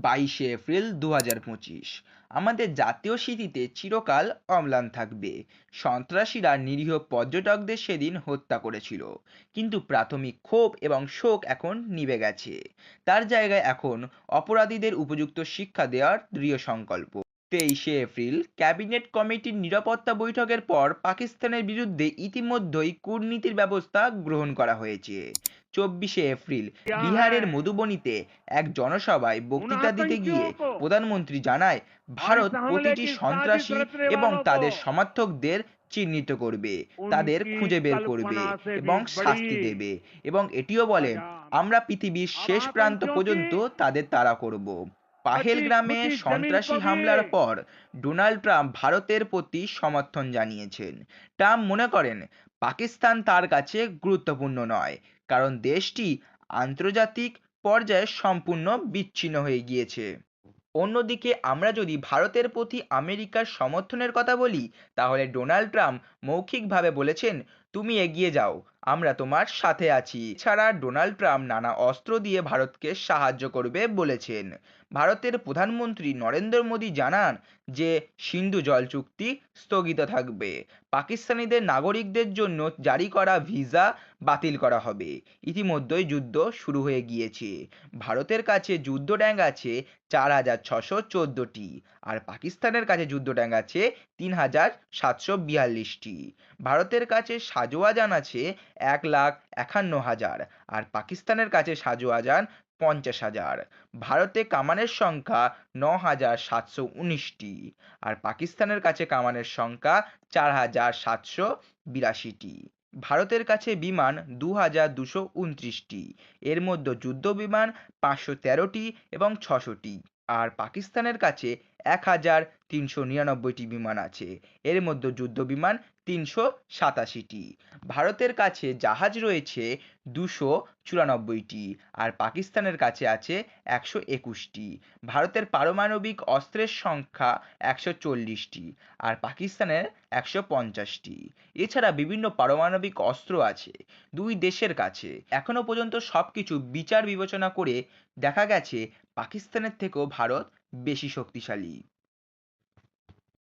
বাইশে এপ্রিল দু হাজার পঁচিশ। আমাদের জাতীয় স্মৃতিতে চিরকাল অম্লান থাকবে। সন্ত্রাসীরা নিরীহ পর্যটকদের সেদিন হত্যা করেছিল। কিন্তু প্রাথমিক ক্ষোভ এবং শোক এখন নিভে গেছে। তার জায়গায় এখন অপরাধীদের উপযুক্ত শিক্ষা দেওয়ার দৃঢ় সংকল্প। তেইশে এপ্রিল ক্যাবিনেট কমিটির নিরাপত্তা বৈঠকের পর পাকিস্তানের বিরুদ্ধে ইতিমধ্যেই কূটনীতির ব্যবস্থা গ্রহণ করা হয়েছে। চব্বিশে এপ্রিল বিহারের মধুবনীতে এক জনসভায় বক্তৃতা দিতে গিয়ে প্রধানমন্ত্রী জানায় ভারত প্রতিটি সন্ত্রাসী এবং তাদের সমর্থকদের চিহ্নিত করবে তাদের খুঁজে বের করবে এবং শাস্তি দেবে। এবং এটিও বলে আমরা পৃথিবীর শেষ প্রান্ত পর্যন্ত তাদের তাড়া করব। পাহেলগ্রামে সন্ত্রাসী হামলার পর ডোনাল্ড ট্রাম্প ভারতের প্রতি সমর্থন জানিয়েছেন। ট্রাম্প মনে করেন পাকিস্তান তার কাছে গুরুত্বপূর্ণ নয় কারণ দেশটি আন্তর্জাতিক পর্যায়ে সম্পূর্ণ বিচ্ছিন্ন হয়ে গিয়েছে। অন্যদিকে আমরা যদি ভারতের প্রতি আমেরিকার সমর্থনের কথা বলি তাহলে ডোনাল্ড ট্রাম্প মৌখিকভাবে বলেছেন তুমি এগিয়ে যাও। আমরা তোমার সাথে আছি। ছাড়া ডোনাল্ড ট্রাম্প নানা অস্ত্র দিয়ে ভারতকে সাহায্য করবে বলেছেন। ভারতের প্রধানমন্ত্রী নরেন্দ্র মোদী জানান যে, সিন্ধু জল চুক্তি স্থগিত থাকবে। পাকিস্তানিদের নাগরিকদের জন্য জারি করা ভিসা বাতিল করা হবে। ইতিমধ্যেই যুদ্ধ শুরু হয়ে গিয়েছে। ভারতের কাছে যুদ্ধ ট্যাঙ্ক আছে চার হাজার ছশো চোদ্দোটি আর পাকিস্তানের কাছে যুদ্ধ ট্যাঙ্ক আছে তিন হাজার সাতশো বিয়াল্লিশটি। ভারতের কাছে সাজোয়া যান আছে এক লাখ একান্ন হাজার আর পাকিস্তানের কাছে সাজোয়া যান পঞ্চাশ হাজার। ভারতে কামানের সংখ্যা ন হাজার সাতশো উনিশটি আর পাকিস্তানের কাছে কামানের সংখ্যা চার হাজার সাতশো বিরাশিটি। ভারতের কাছে বিমান দু হাজার দুশো উনত্রিশটি। এর মধ্যে যুদ্ধ বিমান পাঁচশো তেরোটি এবং ছশোটি। আর পাকিস্তানের কাছে এক হাজার তিনশো নিরানব্বইটি বিমান আছে। এর মধ্যে যুদ্ধ বিমান তিনশো সাতাশিটি ভারতের কাছে জাহাজ রয়েছে দুশো চুরানব্বইটি আর পাকিস্তানের কাছে আছে একশো একুশটি ভারতের পারমাণবিক অস্ত্রের সংখ্যা একশো চল্লিশটি আর পাকিস্তানের একশো পঞ্চাশটি এছাড়া বিভিন্ন পারমাণবিক অস্ত্র আছে দুই দেশের কাছে। এখনও পর্যন্ত সবকিছু বিচার বিবেচনা করে দেখা গেছে পাকিস্তানের থেকেও ভারত বেশি শক্তিশালী।